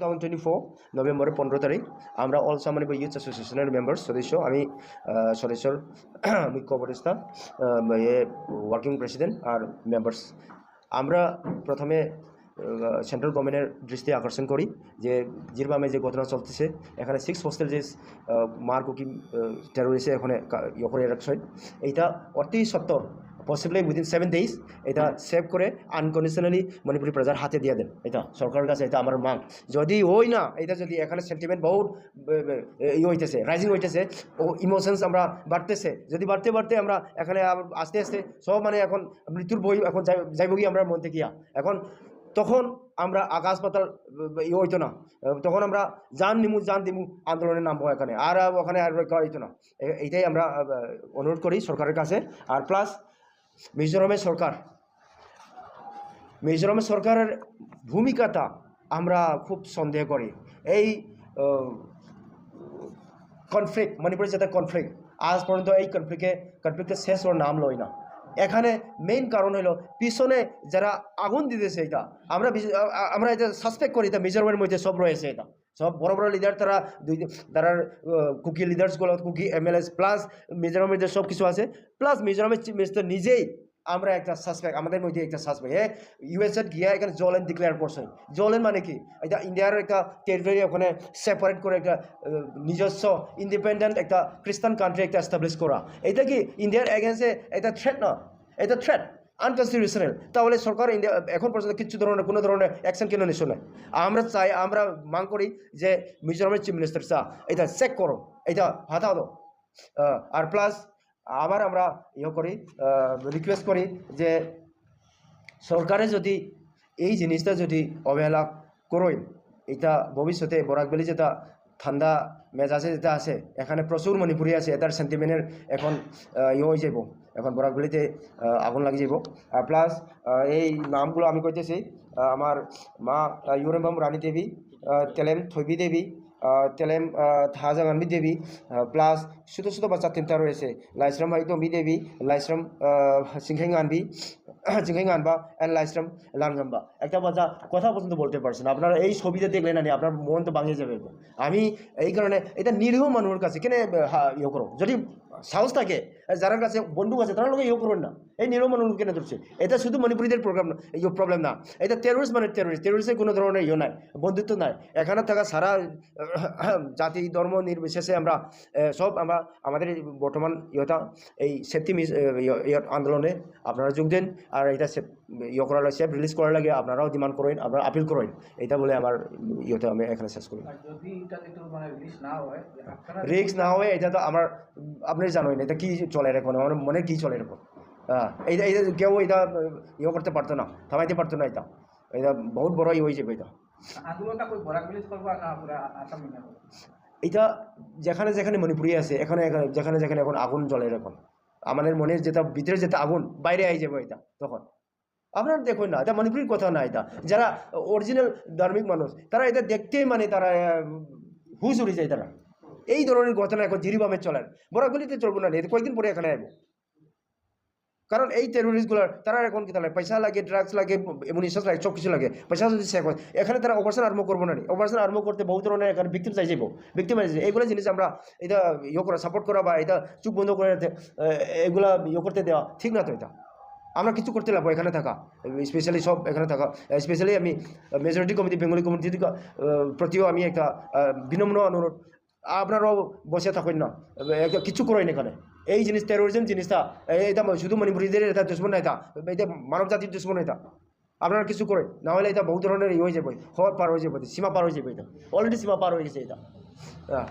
Thousand twenty four নভেম্বরের পনেরো তারিখ, আমরা অল সামানিবা ইউথ অ্যাসোসিয়েশনের মেম্বার সদস্য, আমি সদস্যর মুখ্য উপদেষ্টা ওয়ার্কিং প্রেসিডেন্ট আর মেম্বার্স আমরা প্রথমে সেন্ট্রাল গভর্নমেন্টের দৃষ্টি আকর্ষণ করি যে, জিরবামে যে ঘটনা চলতেছে, এখানে সিক্স হোস্টেল যে মার কুকি টেরোরিস্টে এখানে ইয়ে করে রাখছে। এইটা অতি সত্তর পসিবলি উইদিন সেভেন ডেইজ এটা সেভ করে আনকন্ডিশনালি মণিপুরি প্রজার হাতে দিয়ে দেন। এটা সরকারের কাছে, এটা আমার মাং যদি ওই না, এটা যদি এখানে সেন্টিমেন্ট বহুত ই হইতেছে রাইজিং হইতেছে, ও ইমোশনস আমরা বাড়তেছে। যদি বাড়তে বাড়তে আমরা এখানে আস্তে আস্তে সব মানে এখন মৃত্যুর বই এখন যাই- যাইব কি আমরা মন থেকে এখন তখন আমরা আকাশ পাতাল, ই হইতো না। তখন আমরা জান নিমু জান দিমু আন্দোলনের নামবো এখানে। আর ওখানে আর হইতো না। এইটাই আমরা অনুরোধ করি সরকারের কাছে। আর প্লাস মিজোরামের সরকার। মিজোরামের সরকারের ভূমিকাটা আমরা খুব সন্দেহ করি। এই কনফ্লিক্ট মণিপুরের যেটা কনফ্লিক্ট আজ পর্যন্ত এই কনফ্লিক্টে কনফ্লিক্টের শেষ ওর নাম লয় না। এখানে মেইন কারণ হলো পিছনে যারা আগুন দিতেছে এটা, আমরা আমরা এটা সাসপেক্ট করি, এটা মিজোরামের মধ্যে সব রয়েছে এটা। সব বড় বড় লিডার তারা দুই, তারা Kuki লিডার্সগুলো Kuki M L S plus মিজোরামের যে সব কিছু আছে। প্লাস মিজোরামের চিফ মিনিস্টার নিজেই আমরা একটা সাসপেক্ট আমাদের মধ্যে একটা সাসপেক্ট হ্যাঁ? ইউএসএ গিয়া এখানে জলেন ডিক্লেয়ার করছে জলেন মানে কি? এটা ইন্ডিয়ার একটা টেরিটরি ওখানে সেপারেট করে একটা নিজস্ব ইন্ডিপেন্ডেন্ট একটা খ্রিস্টান কান্ট্রি একটা এস্টাবলিশ করা। এটা কি ইন্ডিয়ার এগেন্সে এটা থ্রেট না? এটা থ্রেট আনকনস্টিটিউশনাল তাহলে সরকার ইন্ডিয়া এখন পর্যন্ত কিছু ধরনের, কোনো ধরনের অ্যাকশন কেন নিছো না? আমরা চাই, আমরা মাং করি যে মিজোরামের চিফ মিনিস্টার চা এটা চেক করো, এটা হাতাও দাও। আর প্লাস আবার আমরা ইয়ে করি রিকোয়েস্ট করি যে সরকারে যদি এই জিনিসটা যদি অবহেলা করই এটা ভবিষ্যতে বরাকবেলি যেটা ঠান্ডা মেজাজে যেটা আছে, এখানে প্রচুর মণিপুরি আছে, এটার সেন্টিমেন্টের এখন ইয়ে হয়ে যাব এখন বরাকবেলিতে আগুন লাগি যাব আর প্লাস এই নামগুলো আমি কইতেছি আমার মা ইউরেম্বাম রানী দেবী তেলেম থৈবী দেবী তেলেম থাজাঙান গানবি দেবী প্লাস সুতো সুতো বাচ্চা তিনটা রয়েছে। লাইশ্রম হয়তো বি দেবী লাইশ্রম সিংহেং আনবি সিংহেং আনবা অ্যান্ড লাইশ্রাম লানগাম্বা একটা বাচ্চা কথা পর্যন্ত বলতে পারছেন আপনারা এই ছবিতে দেখলেন না, আপনার মন তো ভাঙিয়ে যাবে। আমি এই কারণে, এটা নিরীহ মানুষের কাছে কেন ইয়ে করো? যদি সাহস থাকে। যারা কাছে বন্ধু আছে, তারা লোক ইয়ে করবেন না। এই নিরব মানুষ কেন ধরছে। এটা শুধু মণিপুরীদের প্রোগ্রাম এই প্রবলেম না। এটা টেরোরিস্ট মানে টেরোরিস্ট টেরোরিস্টের কোনো ধরনের ইয়ে নাই, বন্ধুত্ব নাই। এখানে থাকা সারা জাতি, ধর্ম নির্বিশেষে আমরা সব আমরা, আমাদের বর্তমান ইয়েটা, এই সেফটি মিস ইয়ে আন্দোলনে আপনারা যোগ দেন। আর এটা ইয়ে করার লাগে সেফ রিলিজ করার লাগে আপনারাও ডিমান্ড করেন আপনারা আপিল করেন। এটা বলে আমার ইয়েটা আমি এখানে শেষ করি। একটু মানে হয় রিক্স না হয়ে এটা তো আমার আপনি জানেন এটা কি চলে এখন আমার মনে কি চলে এখন হ্যাঁ এইটা এইটা কেউ এটা ইয়ে করতে পারতো না থামাইতে পারতো না এটা। এটা বহুত বড় ইয়ে হয়ে যাবে এটা। এটা যেখানে যেখানে মণিপুরি আছে এখানে এখানে যেখানে যেখানে এখন আগুন জ্বলে এখন আমাদের মনের যেটা ভিতরে যেটা আগুন বাইরে আই যাবে এটা তখন। আপনারা দেখুন না, এটা মণিপুরির কথা না এটা। যারা অরিজিনাল ধার্মিক মানুষ, তারা এটা দেখতেই মানে তারা হুশ উড়ে যায় তারা। এই ধরনের ঘটনা এখন জিরিবামে চলেন বরাগুলিতে চলবো না কয়েকদিন পরে এখানে আসব কারণ এই টেরোরিস্টগুলোর তারা এখন কি তাহলে পয়সা লাগে ড্রাগস লাগে এমুনিশন লাগে সব কিছু লাগে। পয়সা যদি শেষ হয়, এখানে তারা অপারেশন আরম্ভ করব না অপারেশন আরম্ভ করতে বহু ধরনের এখানে ভিক্টিম চাই যাব ভিক্টিম এইগুলো জিনিস আমরা এটা ইয়ে করা সাপোর্ট করা বা এটা চুপ বন্ধ করে এগুলা ইয়ে করতে দেওয়া ঠিক না তো এটা। আমরা কিছু করতে লাগবো, এখানে থাকা। স্পেশালি সব এখানে থাকা। স্পেশালি আমি মেজরিটি কমিটি বেঙ্গলি কমিটি প্রতিও আমি একটা বিনম্র অনুরোধ। আপনারাও বসে থাকেন না। কিছু করেন এখানে। এই জিনিস টেরোরিজম জিনিসটা এটা শুধু মণিপুরীদের এটা দুশ্মন এটা এটা মানব জাতির দুশ্মন এটা আপনারা কিছু করেন, না হলে এটা বহু ধরনের ইয়ে হয়ে যাবে, হওয়ার পার হয়ে যাবে, সীমা পার হয়ে যাবে এটা। অলরেডি সীমা পার হয়ে গেছে এটা। হ্যাঁ।